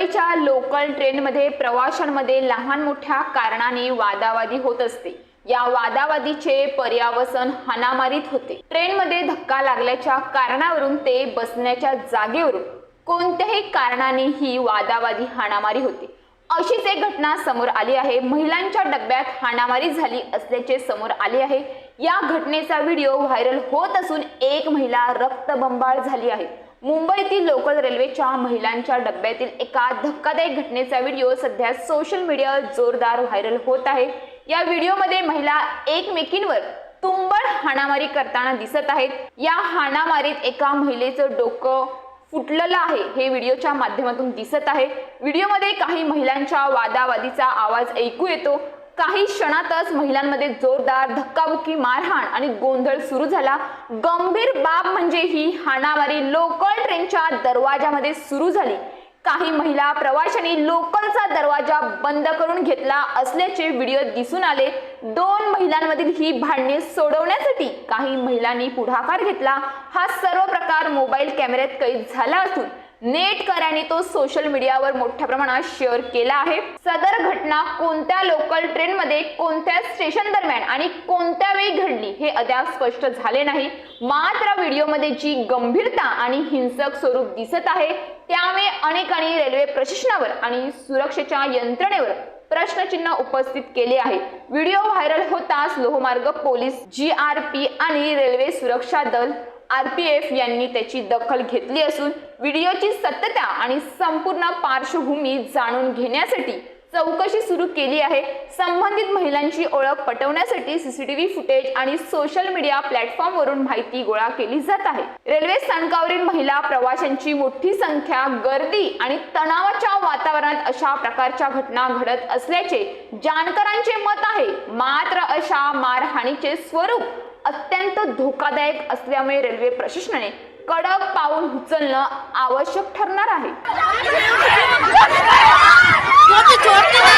मुंबईच्या लोकल ट्रेनमध्ये प्रवाशांमध्ये लहान मोठ्या कारणाने वादावादी होत असते. या वादावादीचे पर्यावसन हाणामारीत होते. ट्रेनमध्ये धक्का लागल्याच्या कारणावरून ते बसण्याच्या जागेवरून कोणत्याही कारणाने ही वादावादी हाणामारी होते. अशीच एक घटना समोर आली आहे. महिलांच्या डब्यात हाणामारी झाली असल्याचे समोर आले आहे. या घटनेचा व्हिडिओ व्हायरल होत असून एक महिला रक्तबंबाळ झाली आहे. मुंबईतील लोकल रेल्वेच्या महिलांच्या डब्यातील एका धक्कादायक घटनेचा व्हिडिओ सध्या सोशल मीडियावर जोरदार व्हायरल होत आहे. या व्हिडिओमध्ये महिला एकमेकींवर तुंबड हाणामारी करताना दिसत आहेत. या हाणामारीत एका महिलेचं डोकं फुटलेलं आहे हे व्हिडिओच्या माध्यमातून दिसत आहे. व्हिडिओमध्ये काही महिलांच्या वादावादीचा आवाज ऐकू येतो. काही क्षणातच महिलांमध्ये जोरदार धक्काबुक्की मारहाण आणि गोंधळ सुरू झाला. गंभीर बाब म्हणजे ही हाणामारी लोकल ट्रेनच्या दरवाजामध्ये सुरू झाली. काही महिला प्रवाशांनी लोकलचा दरवाजा बंद करून घेतला असल्याचे व्हिडिओ दिसून आले. दोन महिलांमधील ही भांडणे सोडवण्यासाठी काही महिलांनी पुढाकार घेतला. हा सर्व प्रकार मोबाईल कॅमेऱ्यात कैद झाला असून नेटकऱ्यांनी तो सोशल मीडियावर मोठ्या प्रमाणात शेअर केला आहे. सदर घटना कोणत्या लोकल ट्रेनमध्ये कोणत्या स्टेशन दरम्यान आणि कोणत्या वेळी घडली हे अद्याप स्पष्ट झाले नाही. मात्र व्हिडिओमध्ये जी गंभीरता आणि हिंसक स्वरूप दिसत आहे त्यामुळे अनेकांनी रेल्वे प्रशासनावर आणि सुरक्षेच्या यंत्रणेवर प्रश्नचिन्ह उपस्थित केले आहे. व्हिडिओ व्हायरल होताच लोहमार्ग पोलीस जी आर पी आणि रेल्वे सुरक्षा दल आरपीएफ यांनी त्याची दखल घेतली असून व्हिडिओची सत्यता आणि संपूर्ण पार्श्वभूमी जाणून घेण्यासाठी चौकशी सुरू केली आहे. संबंधित महिलांची ओळख पटवण्यासाठी सीसीटीव्ही फुटेज आणि सोशल मीडिया प्लॅटफॉर्मवरून माहिती गोळा केली जात आहे. रेल्वे स्थानकावरील महिला प्रवाशांची मोठी संख्या गर्दी आणि तणावाच्या वातावरणात अशा प्रकारच्या घटना घडत असल्याचे जाणकारांचे मत आहे. मात्र अशा मारहाणीचे स्वरूप अत्यंत धोकादायक असल्यामुळे रेल्वे प्रशासनाने कडक पाऊल उचलणं आवश्यक ठरणार आहे. ogni